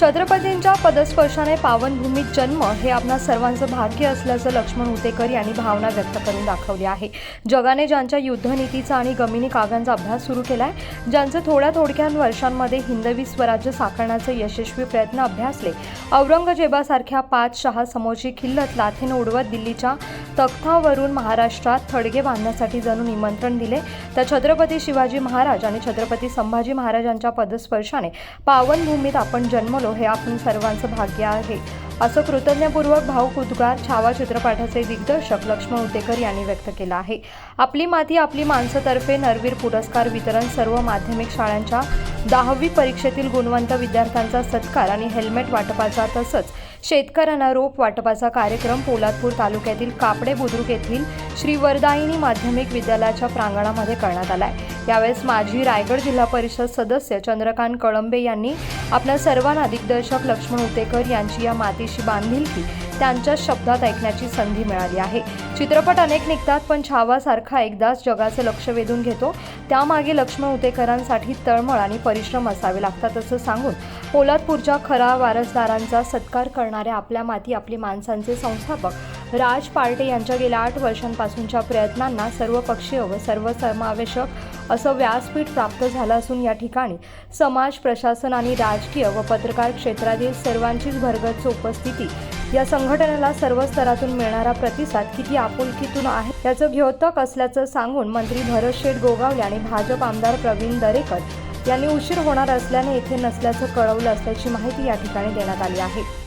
छत्रपतींच्या पदस्पर्शाने पावनभूमीत जन्म हे आपणा सर्वांचं भाग्य असल्याचं लक्ष्मण उतेकर यांनी भावना व्यक्त करून दाखवली आहे. जगाने ज्यांच्या युद्धनीतीचा आणि गमिनी काव्यांचा अभ्यास सुरू केलाय ज्यांचे थोड्या थोडक्या वर्षांमध्ये हिंदवी स्वराज्य साकारण्याचे यशस्वी प्रयत्न अभ्यासले औरंगजेबासारख्या पाच शहा समोरची खिल्लत लाथेने उडवत दिल्लीच्या तख्तावरून महाराष्ट्रात थडगे बांधण्यासाठी जणू निमंत्रण दिले तर छत्रपती शिवाजी महाराज आणि छत्रपती संभाजी महाराजांच्या पदस्पर्शाने पावनभूमीत आपण जन्मलो हे आपण सर्वांचं भाग्य आहे. असं कृतज्ञपूर्वक भाऊक उद्गार छावा चित्रपटाचे दिग्दर्शक लक्ष्मण उतेकर यांनी व्यक्त केला आहे. आपली माती आपली माणसंतर्फे नरवीर पुरस्कार वितरण सर्व माध्यमिक शाळांच्या दहावी परीक्षेतील गुणवंत विद्यार्थ्यांचा सत्कार आणि हेल्मेट वाटपाचा तसंच शेतकऱ्यांना रोप वाटपाचा कार्यक्रम पोलादपूर तालुक्यातील कापडे बुद्रुक येथील श्री वरदायिनी माध्यमिक विद्यालयाच्या प्रांगणामध्ये करण्यात आला आहे यावेळेस माजी रायगड जिल्हा परिषद सदस्य चंद्रकांत कळंबे यांनी आपल्या सर्वांना दिग्दर्शक लक्ष्मण उतेकर यांची या मातीशी बांधिलकी त्यांच्या शब्दात ऐकण्याची संधी मिळाली आहे. चित्रपट अनेक निघतात पण छावासारखा एकदाच जगाचं लक्ष वेधून घेतो. त्यामागे लक्ष्मण उतेकरांसाठी तळमळ आणि परिश्रम असावे लागतात असं सांगून पोलादपूरच्या खरा वारसदारांचा सत्कार करणाऱ्या आपल्या माती आपली माणसांचे संस्थापक राज पार्टे यांच्या गेल्या आठ वर्षांपासूनच्या प्रयत्नांना सर्वपक्षीय व सर्वसमावेशक असं व्यासपीठ प्राप्त झालं असून या ठिकाणी समाज प्रशासन आणि राजकीय व पत्रकार क्षेत्रातील सर्वांचीच भरगच्च उपस्थिती या संघटनेला सर्व स्तरातून मिळणारा प्रतिसाद किती आपुलकीतून आहे याचं घ्योतक असल्याचं सांगून मंत्री भरत शेठ गोगावले आणि भाजप आमदार प्रवीण दरेकर यांनी उशीर होणार असल्याने येथे नसल्याचं कळवलं असल्याची माहिती या ठिकाणी देण्यात आली आहे.